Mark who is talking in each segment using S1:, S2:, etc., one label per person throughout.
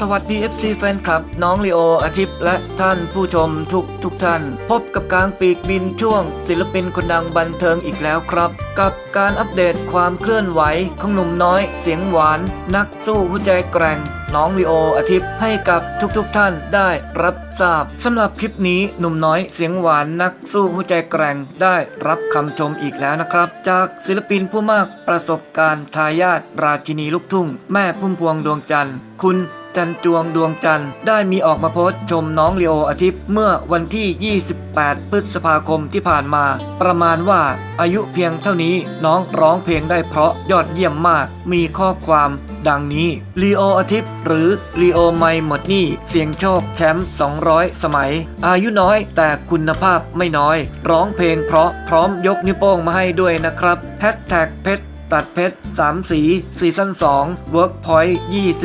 S1: สวัสดี FC แฟนคลับ น้องลีโออาทิตย์และท่านผู้ชมทุกทุกท่าน พบกับกลางปีกบินช่วง ศิลปินคนดังบันเทิงอีกแล้วครับ กับการอัปเดตความเคลื่อนไหวของหนุ่มน้อยเสียงหวาน นักสู้หัวใจแกร่งน้องลีโออาทิตย์ให้กับทุกๆทท่านได้รับทราบสำหรับคลิปนี้หนุ่มน้อยเสียงหวานนักสู้หัวใจแกร่งได้รับคำชมอีกแล้วนะครับ จากศิลปินผู้มากประสบการณ์ทายาทราชินีลูกทุ่ง แม่พุ่มพวงดวงจันทร์ คุณ จันจวงดวงจันทร์ได้มีออกมาโพสต์ชมน้องลีโออาทิตย์เมื่อวันที่ 28 พฤษภาคมที่ผ่านมา ประมาณว่าอายุเพียงเท่านี้น้องร้องเพลงได้เพราะยอดเยี่ยมมาก มีข้อความดังนี้ลีโออาทิตย์หรือลีโอไม่หมดนี่เสียงโชคแชมป์ 200 สมัย อายุน้อยแต่คุณภาพไม่น้อย ร้องเพลงเพราะพร้อมยกนิ้วโป้งมาให้ด้วยนะครับแฮชแท็กเพชร ปัดเพชร3สีซีซั่น2 Workpoint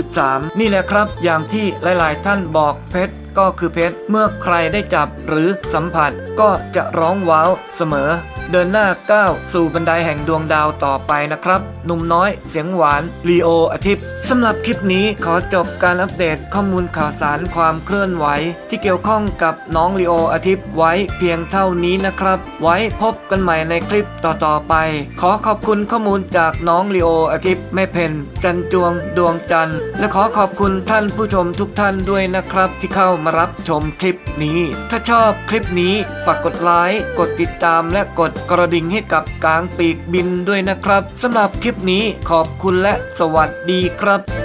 S1: 23 นี่แหละครับ อย่างที่หลาย ๆ ท่านบอกเพชรก็คือเพชรเมื่อใครได้จับหรือสัมผัสก็จะร้องว้าวเสมอ เดินหน้าก้าวสู่บันไดแห่งดวงดาวต่อไปนะครับ หนุ่มน้อยเสียงหวานลีโออาทิตย์สำหรับคลิปนี้ขอจบการอัปเดตข้อมูลข่าวสารความเคลื่อนไหว ที่เกี่ยวข้องกับน้องลีโออาทิตย์ไว้เพียงเท่านี้นะครับ ไว้พบกันใหม่ในคลิปต่อๆไป ขอขอบคุณข้อมูลจากน้องลีโออาทิตย์แม่เพนจันจวงดวงจันทร์ และขอขอบคุณท่านผู้ชมทุกท่านด้วยนะครับ ที่เข้ามารับชมคลิปนี้ ถ้าชอบคลิปนี้ฝากกดไลค์กดติดตามและกดกระดิ่งให้กับกลางปีกบินด้วยนะครับสำหรับคลิปนี้ขอบคุณและสวัสดีครับ